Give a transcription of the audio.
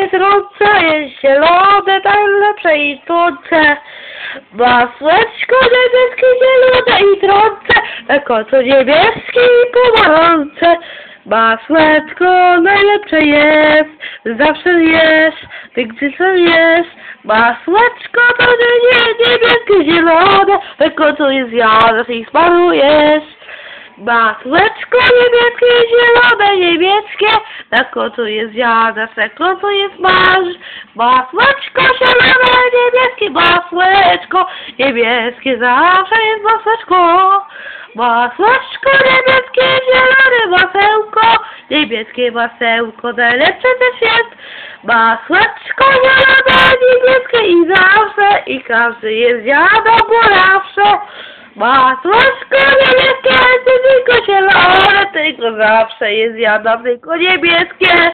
w biedronce, jest zielone, najlepsze i trące. Masłeczko niebieskie, zielone i trące, jako to niebieskie i pomarańcze. Masłeczko najlepsze jest, zawsze jest, ty gdzie to jest. Masłeczko to nie, nie niebieskie, zielone, tylko to jest jadąc i smarujesz. Masłeczko niebieskie, zielone, niebieskie, tako to jest jadąc, tako to jest masz. Masłeczko zielone, niebieskie, masłeczko niebieskie, zawsze jest masłeczko. Masłeczko niebieskie, zielone masełko, niebieskie masełko, najlepsze też jest. Masłeczko zielone, niebieskie i zawsze, i każdy jest jada, bo zawsze. Masłeczko tylko zawsze jest jada, tylko niebieskie.